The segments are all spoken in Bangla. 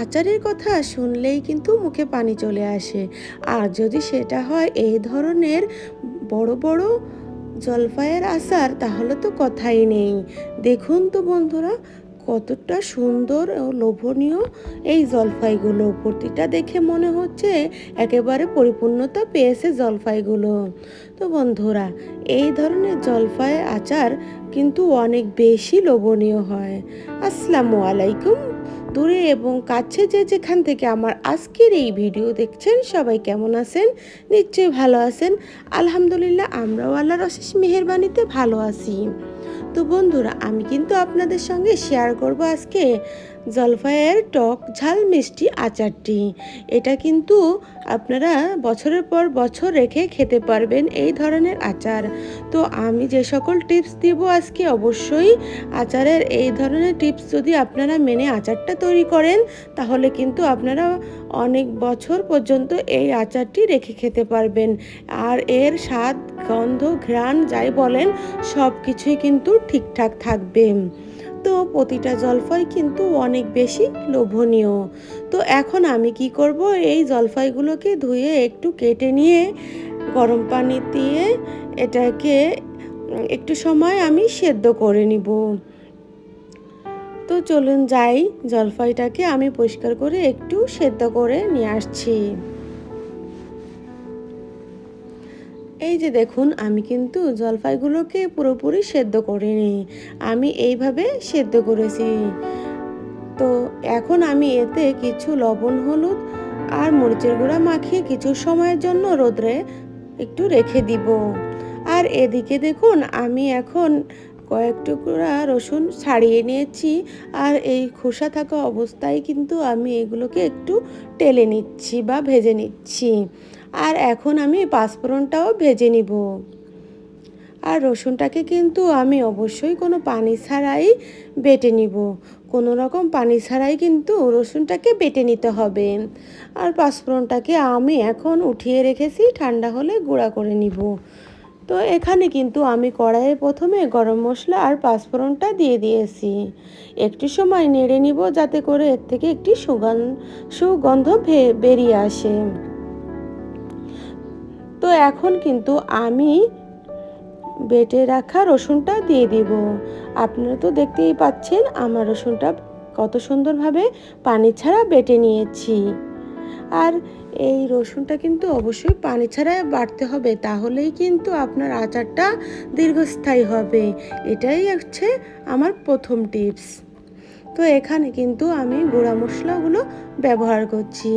আচারের কথা শুনলেই কিন্তু মুখে পানি চলে আসে। আর যদি সেটা হয় এই ধরনের বড় বড় জলপাইয়ের আচার, তাহলে তো কথাই নেই। দেখুন তো বন্ধুরা, কতটা সুন্দর ও লোভনীয় এই জলপাইগুলো প্রতিটা দেখে মনে হচ্ছে একেবারে পরিপূর্ণতা পেয়েছে জলপাইগুলো তো বন্ধুরা, এই ধরনের জলপাই আচার কিন্তু অনেক বেশি লোভনীয় হয়। আসসালামু আলাইকুম। দূরে এবং কাছে যে যেখান থেকে আমার আজকের এই ভিডিও দেখছেন, সবাই কেমন আছেন? নিশ্চয়ই ভালো আছেন। আলহামদুলিল্লাহ, আমরাও আল্লাহর অশেষ মেহরবানিতে ভালো আছি। তো বন্ধুরা, আমি কিন্তু আপনাদের সঙ্গে শেয়ার করব আজকে জলপাইয়ের টক ঝাল মিষ্টি আচারটি। এটা কিন্তু আপনারা বছরের পর বছর রেখে খেতে পারবেন এই ধরনের আচার। তো আমি যে সকল টিপস দিব আজকে অবশ্যই আচারের এই ধরনের টিপস যদি আপনারা মেনে আচারটা তৈরি করেন, তাহলে কিন্তু আপনারা অনেক বছর পর্যন্ত এই আচারটি রেখে খেতে পারবেন। আর এর স্বাদ, গন্ধ, ঘ্রাণ যাই বলেন সব কিছুই কিন্তু ঠিকঠাক থাকবে। তো প্রতিটা জলফাই কিন্তু অনেক বেশি লোভনীয়। তো এখন আমি কি করব? এই জলফাইগুলোকে ধুয়ে একটু কেটে নিয়ে গরম পানি দিয়ে এটাকে একটু সময় আমি সেদ্ধ করে নিব। তো চলুন যাই জলপাইটাকে আমি পরিষ্কার করে একটু সেদ্ধ করে নিয়ে আসছি। এই যে দেখুন, আমি কিন্তু জলপাইগুলোকে পুরোপুরি সেদ্ধ করিনি, আমি এইভাবে সেদ্ধ করেছি। তো এখন আমি এতে কিছু লবণ, হলুদ আর মরিচের গুঁড়া মাখিয়ে কিছু সময়ের জন্য রোদ্রে একটু রেখে দিব। আর এদিকে দেখুন, আমি এখন কয়েক টুকরা রসুন ছাড়িয়ে নিয়েছি আর এই খোসা থাকা অবস্থায় কিন্তু আমি এগুলোকে একটু টেলে নিচ্ছি বা ভেজে নিচ্ছি। আর এখন আমি পাঁচফোড়নটাও ভেজে নিব। আর রসুনটাকে কিন্তু আমি অবশ্যই কোনো পানি ছাড়াই বেটে নিব। কোনো রকম পানি ছাড়াই কিন্তু রসুনটাকে বেটে নিতে হবে। আর পাঁচফোড়নটাকে আমি এখন উঠিয়ে রেখেছি, ঠান্ডা হলে গুঁড়া করে নিব। তো এখানে কিন্তু আমি কড়াইয়ে প্রথমে গরম মশলা আর পাঁচফোড়নটা দিয়ে দিয়েছি। একটু সময় নেড়ে নিব যাতে করে এর থেকে একটি সুগন্ধ সুগন্ধ বেরিয়ে আসে। তো এখন কিন্তু আমি বেটে রাখা রসুনটা দিয়ে দিব। আপনারা তো দেখতেই পাচ্ছেন, আমার রসুনটা কত সুন্দরভাবে পানি ছাড়া বেটে নিয়েছি। আর এই রসুনটা কিন্তু অবশ্যই পানি ছাড়া বাটতে হবে, তাহলেই কিন্তু আপনার আচারটা দীর্ঘস্থায়ী হবে। এটাই হচ্ছে আমার প্রথম টিপস। তো এখানে কিন্তু আমি গুঁড়া মশলাগুলো ব্যবহার করছি।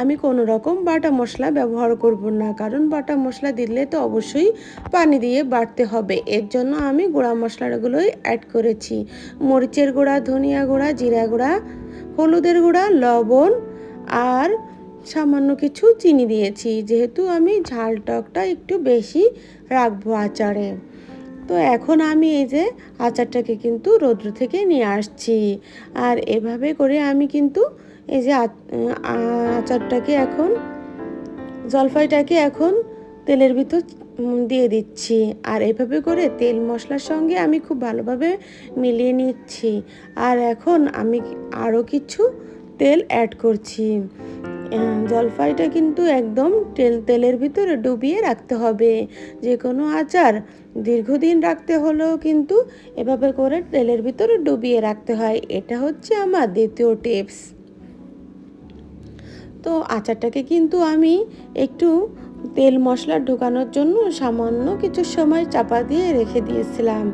আমি কোনো রকম বাটা মশলা ব্যবহার করব না, কারণ বাটা মশলা দিলে তো অবশ্যই পানি দিয়ে বাটতে হবে। এর জন্য আমি গুঁড়া মশলাগুলোই অ্যাড করেছি। মরিচের গুঁড়া, ধনিয়া গুঁড়া, জিরা গুঁড়া, হলুদের গুঁড়া, লবণ আর সামান্য কিছু চিনি দিয়েছি, যেহেতু আমি ঝাল টকটা একটু বেশি রাখব আচারে। তো এখন আমি এই যে আচারটাকে কিন্তু রৌদ্র থেকে নিয়ে আসছি। আর এভাবে করে আমি কিন্তু এই যে আচারটাকে এখন জলপাইটাকে এখন তেলের ভিতর দিয়ে দিচ্ছি। আর এভাবে করে তেল মশলার সঙ্গে আমি খুব ভালোভাবে মিলিয়ে নিচ্ছি। আর এখন আমি আরও কিছু তেল অ্যাড করছি। জলপাইটা কিন্তু একদম তেল, তেলের ভিতরে ডুবিয়ে রাখতে হবে। যে কোনো আচার দীর্ঘদিন রাখতে হলেও কিন্তু এভাবে করে তেলের ভিতরে ডুবিয়ে রাখতে হয়। এটা হচ্ছে আমার দ্বিতীয় টিপস। তো আচারটাকে কিন্তু আমি একটু তেল মশলা ঢোকানোর জন্য সামান্য কিছু সময় চাপা দিয়ে রেখে দিয়েছিলাম।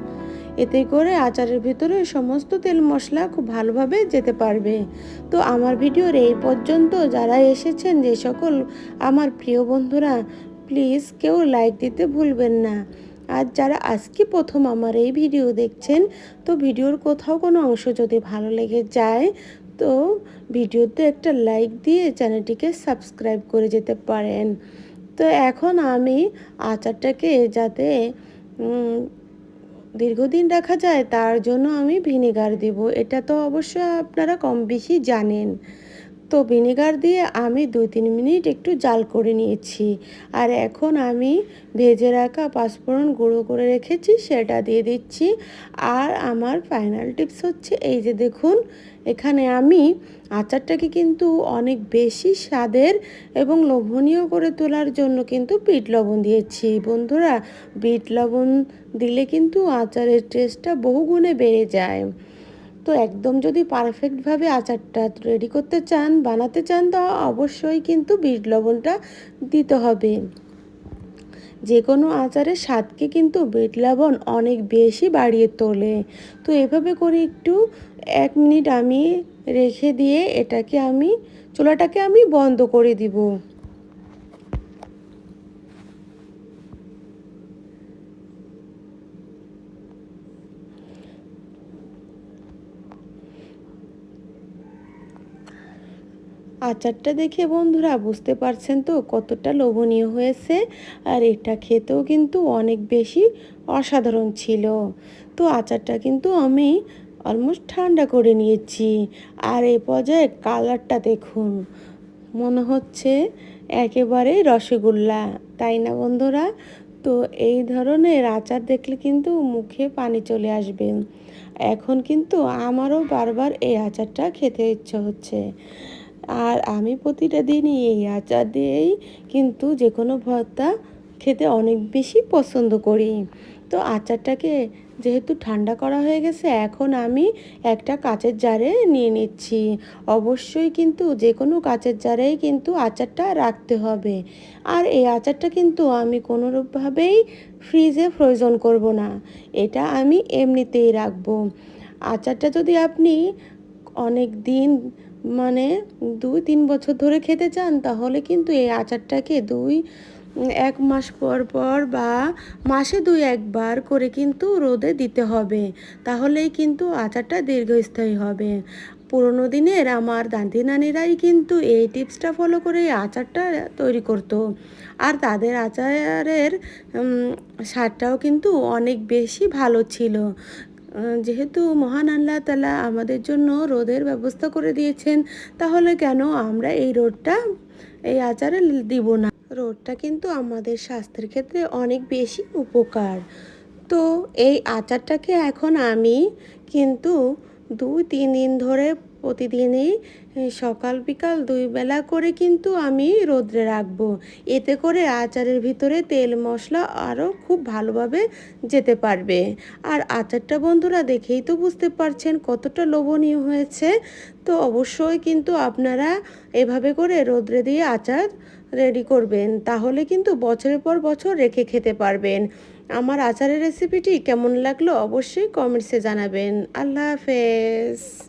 এতে করে আচারের ভিতরে সমস্ত তেল মশলা খুব ভালোভাবে যেতে পারবে। তো আমার ভিডিওর এই পর্যন্ত যারা এসেছেন যে সকল আমার প্রিয় বন্ধুরা প্লিজ কেউ লাইক দিতে ভুলবেন না। আর যারা আজকে প্রথম আমার এই ভিডিও দেখছেন, তো ভিডিওর কোথাও কোনো অংশ যদি ভালো লেগে যায়, তো ভিডিওতে একটা লাইক দিয়ে চ্যানেলটিকে সাবস্ক্রাইব করে যেতে পারেন। তো এখন আমি আচারটাকে যাতে দীর্ঘদিন রাখা যায়, তার জন্য আমি ভিনেগার দেব। এটা তো অবশ্য আপনারা কম বেশি জানেন। তো ভিনেগার দিয়ে আমি দুই তিন মিনিট একটু জাল করে নিয়েছি। আর এখন আমি ভেজে রাখা পাঁচফোড়ন গুঁড়ো করে রেখেছি, সেটা দিয়ে দিচ্ছি। আর আমার ফাইনাল টিপস হচ্ছে, এই যে দেখুন, এখানে আমি আচারটাকে কিন্তু অনেক বেশি স্বাদের এবং লোভনীয় করে তোলার জন্য কিন্তু বিট লবণ দিয়েছি। বন্ধুরা, বিট লবণ দিলে কিন্তু আচারের টেস্টটা বহুগুণে বেড়ে যায়। তো একদম যদি পারফেক্টভাবে আচারটা রেডি করতে চান, বানাতে চান, তো অবশ্যই কিন্তু বিট লবণটা দিতে হবে। যে কোনো আচারের স্বাদকে কিন্তু বিট লবণ অনেক বেশি বাড়িয়ে তোলে। তো এভাবে করে একটু এক মিনিট আমি রেখে দিয়ে এটাকে আমি, চুলাটাকে আমি বন্ধ করে দিব। আচারটা দেখে বন্ধুরা বুঝতে পারছেন তো কতটা লোভনীয় হয়েছে। আর এটা খেতেও কিন্তু অনেক বেশি অসাধারণ ছিল। তো আচারটা কিন্তু আমি অলমোস্ট ঠান্ডা করে নিয়েছি। আর এই পর্যায়ে কালারটা দেখুন, মনে হচ্ছে একেবারে রসগোল্লা, তাই না বন্ধুরা? তো এই ধরনের আচার দেখলে কিন্তু মুখে পানি চলে আসবে। এখন কিন্তু আমারও বারবার এই আচারটা খেতে ইচ্ছে হচ্ছে। আর আমি প্রতিটা দিনই এই আচার দিয়েই কিন্তু যে কোনো ভর্তা খেতে অনেক বেশি পছন্দ করি। তো আচারটাকে যেহেতু ঠান্ডা করা হয়ে গেছে, এখন আমি একটা কাচের জারে নিয়ে নিচ্ছি। অবশ্যই কিন্তু যে কোনো কাচের জারেই কিন্তু আচারটা রাখতে হবে। আর এই আচারটা কিন্তু আমি কোনোরূপভাবেই ফ্রিজে ফ্রোজন করব না, এটা আমি এমনিতেই রাখব। আচারটা যদি আপনি অনেক দিন মানে দুই, তিন বছর ধরে খেতে চান, তাহলে কিন্তু এই আচারটাকে দুই, এক মাস পর পর বা মাসে দুই, একবার করে কিন্তু রোদে দিতে হবে। তাহলেই কিন্তু আচারটা দীর্ঘস্থায়ী হবে। পুরোনো দিনের আমার দাদি নানিরাই কিন্তু এই টিপসটা ফলো করে আচারটা তৈরি করতো। আর তাদের আচারের স্বাদটাও কিন্তু অনেক বেশি ভালো ছিল। যেহেতু মহান আল্লাহ তালা আমাদের জন্য রোদের ব্যবস্থা করে দিয়েছেন, তাহলে কেন আমরা এই রোদটা, এই আচারে দিব না? রোদটা কিন্তু আমাদের স্বাস্থ্যের ক্ষেত্রে অনেক বেশি উপকার। তো এই আচারটাকে এখন আমি কিন্তু দুই, তিন দিন ধরে প্রতিদিনই সকাল বিকাল দুই বেলা করে কিন্তু আমি রোদ্রে রাখব। এতে করে আচারের ভিতরে তেল মশলা আরও খুব ভালোভাবে যেতে পারবে। আর আচারটা বন্ধুরা দেখেই তো বুঝতে পারছেন কতটা লোভনীয় হয়েছে। তো অবশ্যই কিন্তু আপনারা এভাবে করে রোদ্রে দিয়ে আচার রেডি করবেন। তাহলে কিন্তু বছরের পর বছর রেখে খেতে পারবেন। আমার আচারের রেসিপিটি কেমন লাগল অবশ্যই কমেন্টসে জানাবেন। আল্লাহ হাফেজ।